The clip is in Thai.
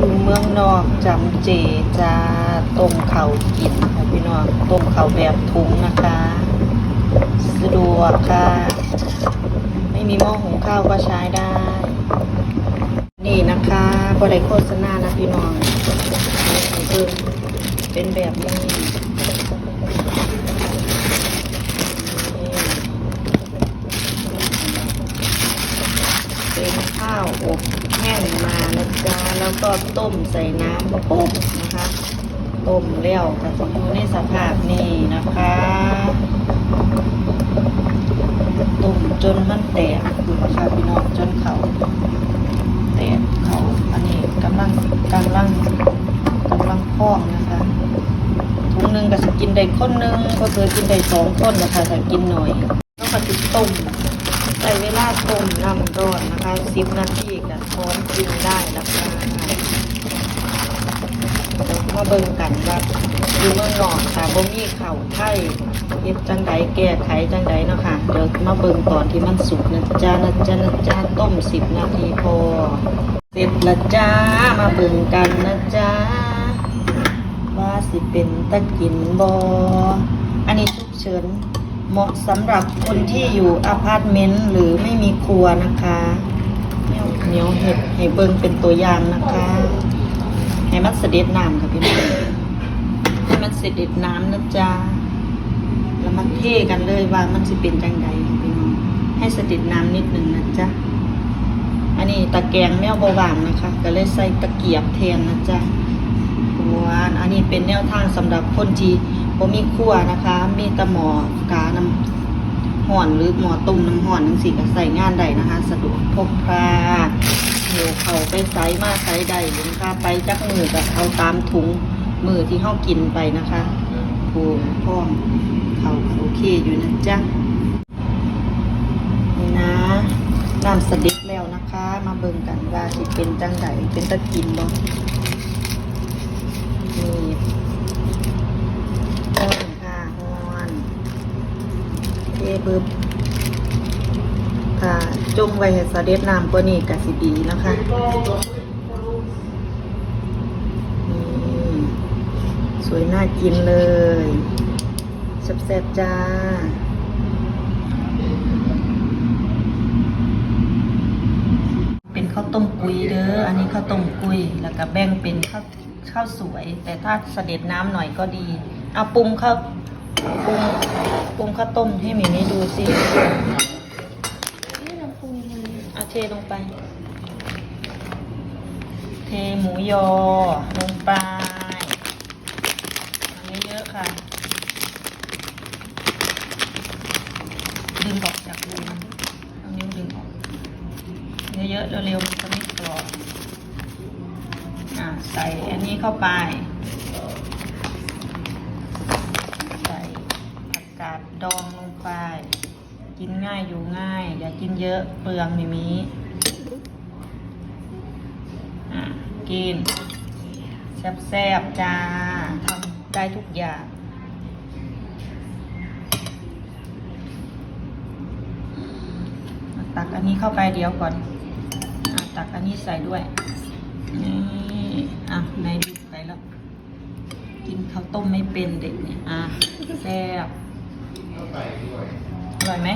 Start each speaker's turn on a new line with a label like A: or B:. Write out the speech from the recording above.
A: อยู่เมืองนอกจำเจจะต้มเข่ากินค่ะพี่น้องต้มเข่าแบบถุงนะคะ สะดวกค่ะ ไม่มีหม้อหุงข้าวก็ใช้ได้ นี่นะคะบริโฆษณานะพี่น้องเติมเป็นแบบนี้เป็นข้าวอบแห้งมานะจ๊ะ ก็ต้มใส่น้ำมาปุ๊บนะคะ ต้มแล้วก็จะอยู่ในสภาพนี้นะคะ ต้มจนมันแตกคุณค่ะพี่น้องจนเขาแตกเขาอันนี้กำลังกำลังกำลังพองนะคะถุงหนึ่งก็จะกินได้คนหนึ่งก็เคยกินได้สองคนนะคะแต่กินหน่อยแล้วก็จะต้มใส่เวลาต้มน้ำร้อนนะคะสิบนาทีก็พร้อมกินได้แล้วค่ะ เบิ่งกันว่าอยู่เมืองนอกแต่บ่มีเข่าไทยเฮ็ดจังใดแก้ไขจังใดเนาะค่ะเดี๋ยวมาเบิ่งตอนที่มันสุกนะจ๊ะนะจ๊ะนะจ๊ะต้มสิบนาทีพอเสร็จละจ้ามาเบิ่งกันนะจ๊ะว่าสิเป็นตะกินบออันนี้ฉุกเฉินเหมาะสำหรับคนที่อยู่อพาร์ตเมนต์หรือไม่มีครัวนะคะเหนียวเห็ดให้เบิ่งเป็นตัวอย่างนะคะ ให้มันเสด็จน้ำค่ะพี่น้องให้มันเสด็จน้ำนะจ๊ะแล้วมันเทกันเลยว่ามันสิเป็นจังใดค่ะพี่น้องให้เสติดน้ำนิดหนึ่งนะจ๊ะอันนี้ตะแกรงแมวบวางนะคะ ก็เลยใส่ตะเกียบแทนนะจ๊ะวานอันนี้เป็นแนวทางสำหรับคนที่บ่มีครัวนะคะ มีตะหมอกาน้ำห่อนหรือหมอต้มน้ำห่อนทั้งสี่ก็ใส่งานได้นะคะ สะดวกพกพา เหนียวเขาไปไซมาไซใดหรือนะคะไปจักมือก็เอาตามถุงมือที่เฮากินไปนะคะปูพ่องเขาโอเคอยู่นะจ๊ะนี่นะน้ำสดิกแล้วนะคะ มาเบิ่งกันว่าสิเป็นจังไดเป็นตะกินบ่นี่ต้นค่ะฮอนเทบึบ จุ่มไว้ให้สะเด็ดน้ำกว่านี้กะสิดีนะคะนี่สวยน่ากินเลยแซ่บๆจ้าเป็นข้าวต้มกุยเด้อ อันนี้ข้าวต้มกุยแล้วก็แบ่งเป็นข้าวข้าวสวย แต่ถ้าเสด็จน้ำหน่อยก็ดี เอาปรุงข้าวปรุงปรุงข้าวต้มให้หมีนี่ดูสิ
B: นี่เราปรุงยังไง
A: เทลงไป เทหมูยอลงไปทำเยอะๆค่ะ ดึงออกจากรูมันเอานิ้วดึงออก เยอะๆเร็วๆมันจะไม่กรอบอ่าใส่อันนี้เข้าไป ใส่ผักกาดดองลงไป กินง่ายอยู่ง่าย อย่ากินเยอะเปลืองมิมีอะกินแซ่บๆจ้าทำได้ทุกอย่างตักอันนี้เข้าไปเดี๋ยวก่อนอตักอันนี้ใส่ด้วย นี่อะในดิบไปแล้ว กินข้าวต้มไม่เป็นเด็กเนี่ย อะแซ่บ อร่อยไหม